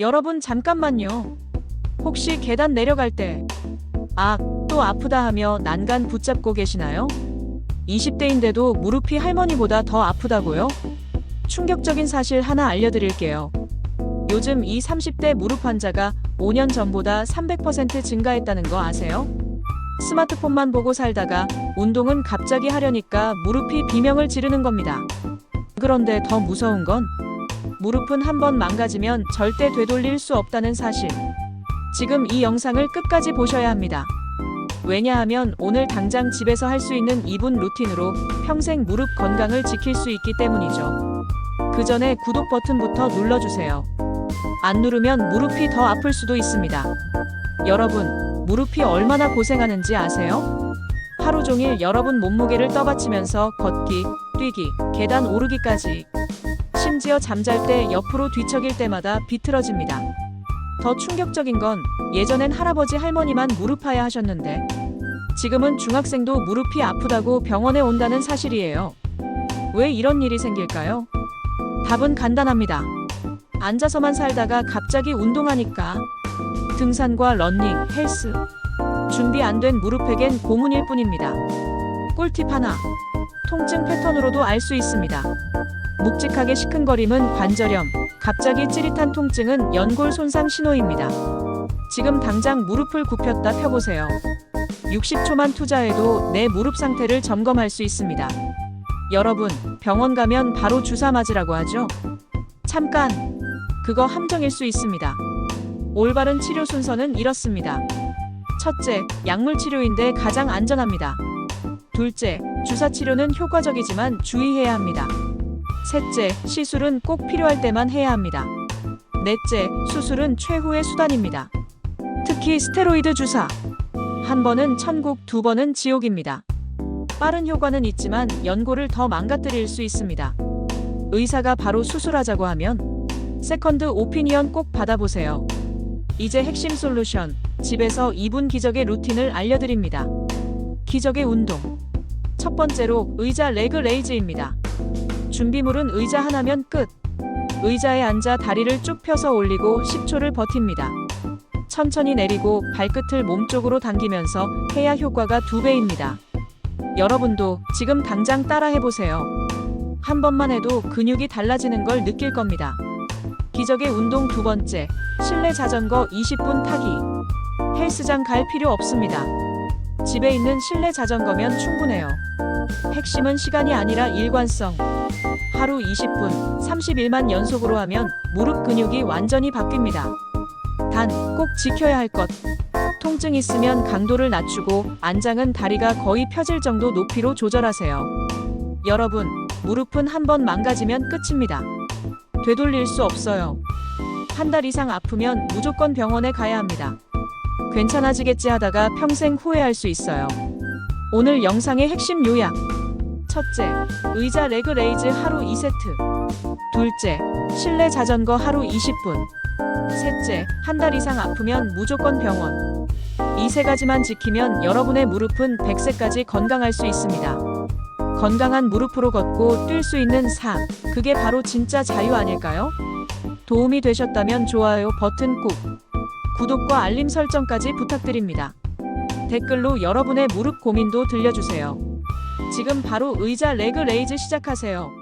여러분 잠깐만요. 혹시 계단 내려갈 때, 아, 또 아프다 하며 난간 붙잡고 계시나요? 20대인데도 무릎이 할머니보다 더 아프다고요? 충격적인 사실 하나 알려드릴게요. 요즘 이 30대 무릎 환자가 5년 전보다 300% 증가했다는 거 아세요? 스마트폰만 보고 살다가 운동은 갑자기 하려니까 무릎이 비명을 지르는 겁니다. 그런데 더 무서운 건 무릎은 한번 망가지면 절대 되돌릴 수 없다는 사실. 지금 이 영상을 끝까지 보셔야 합니다. 왜냐하면 오늘 당장 집에서 할 수 있는 2분 루틴으로 평생 무릎 건강을 지킬 수 있기 때문이죠. 그 전에 구독 버튼부터 눌러주세요. 안 누르면 무릎이 더 아플 수도 있습니다. 여러분, 무릎이 얼마나 고생하는지 아세요? 하루 종일 여러분 몸무게를 떠받치면서 걷기, 뛰기, 계단 오르기까지. 심지어 잠잘 때 옆으로 뒤척일 때마다 비틀어집니다. 더 충격적인 건 예전엔 할아버지 할머니만 무릎 하야 하셨는데 지금은 중학생도 무릎이 아프다고 병원에 온다는 사실이에요. 왜 이런 일이 생길까요? 답은 간단합니다. 앉아서만 살다가 갑자기 운동하니까 등산과 러닝, 헬스 준비 안 된 무릎에겐 고문일 뿐입니다. 꿀팁 하나 통증 패턴으로도 알 수 있습니다. 묵직하게 시큰거림은 관절염, 갑자기 찌릿한 통증은 연골 손상 신호입니다. 지금 당장 무릎을 굽혔다 펴보세요. 60초만 투자해도 내 무릎 상태를 점검할 수 있습니다. 여러분, 병원 가면 바로 주사 맞으라고 하죠? 잠깐! 그거 함정일 수 있습니다. 올바른 치료 순서는 이렇습니다. 첫째, 약물 치료인데 가장 안전합니다. 둘째, 주사 치료는 효과적이지만 주의해야 합니다. 셋째, 시술은 꼭 필요할 때만 해야 합니다. 넷째, 수술은 최후의 수단입니다. 특히 스테로이드 주사. 한 번은 천국, 두 번은 지옥입니다. 빠른 효과는 있지만 연골을 더 망가뜨릴 수 있습니다. 의사가 바로 수술하자고 하면 세컨드 오피니언 꼭 받아보세요. 이제 핵심 솔루션. 집에서 2분 기적의 루틴을 알려드립니다. 기적의 운동. 첫 번째로 의자 레그 레이즈입니다. 준비물은 의자 하나면 끝. 의자에 앉아 다리를 쭉 펴서 올리고 10초를 버팁니다. 천천히 내리고 발끝을 몸쪽으로 당기면서 해야 효과가 두 배입니다. 여러분도 지금 당장 따라 해보세요. 한 번만 해도 근육이 달라지는 걸 느낄 겁니다. 기적의 운동 두 번째, 실내 자전거 20분 타기. 헬스장 갈 필요 없습니다. 집에 있는 실내 자전거면 충분해요. 핵심은 시간이 아니라 일관성. 하루 20분, 30일만 연속으로 하면 무릎 근육이 완전히 바뀝니다. 단, 꼭 지켜야 할 것. 통증 있으면 강도를 낮추고 안장은 다리가 거의 펴질 정도 높이로 조절하세요. 여러분, 무릎은 한번 망가지면 끝입니다. 되돌릴 수 없어요. 한 달 이상 아프면 무조건 병원에 가야 합니다. 괜찮아지겠지 하다가 평생 후회할 수 있어요. 오늘 영상의 핵심 요약. 첫째, 의자 레그 레이즈 하루 2세트. 둘째, 실내 자전거 하루 20분. 셋째, 한 달 이상 아프면 무조건 병원. 이 세 가지만 지키면 여러분의 무릎은 100세까지 건강할 수 있습니다. 건강한 무릎으로 걷고 뛸 수 있는 삶. 그게 바로 진짜 자유 아닐까요? 도움이 되셨다면 좋아요 버튼 꾹. 구독과 알림 설정까지 부탁드립니다. 댓글로 여러분의 무릎 고민도 들려주세요. 지금 바로 의자 레그 레이즈 시작하세요.